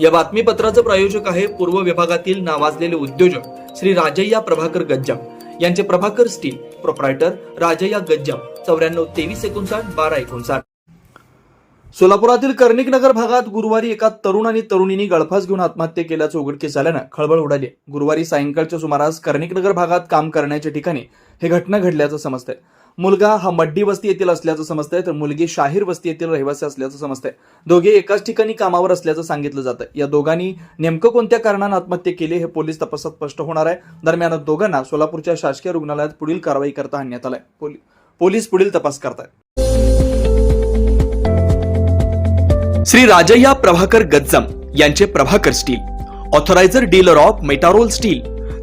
या बातमीपत्राचं प्रायोजक आहे पूर्व विभागातील नावाजलेले उद्योजक श्री राजय्या प्रभाकर गज्जाम. यांचे प्रभाकर स्टील प्रोप्रायटर राजय्या गज्जाम. चौऱ्याण्णव तेवीस एकोणसाठ बारा एकोणसाठ. सोलापुरातील कर्णिक नगर भागात गुरुवारी एका तरुण आणि तरुणींनी गळफास घेऊन आत्महत्या केल्याचं उघडकीस आल्यानं खळबळ उडाली. गुरुवारी सायंकाळच्या सुमारास कर्णिक नगर भागात काम करण्याच्या ठिकाणी हे घटना घडल्याचं समजतंय. मुलगा हा मड्डी वस्ती येथील असल्याचं समजतंय तर मुलगी शाहीर वस्ती येथील रहिवासी असल्याचं समजतंय. दोघे एकाच ठिकाणी कामावर असल्याचं सांगितलं जातं या दोघांनी नेमकं कोणत्या कारणानं आत्महत्या केली हे पोलीस तपासात स्पष्ट होणार आहे. दरम्यान दोघांना सोलापूरच्या शासकीय रुग्णालयात पुढील कारवाई करता आणण्यात आलाय. पोली- पोलीस पुढील तपास करतायत. श्री राजय्या प्रभाकर गज्जम यांचे Prabhakar steel authorised dealer of Metarol steel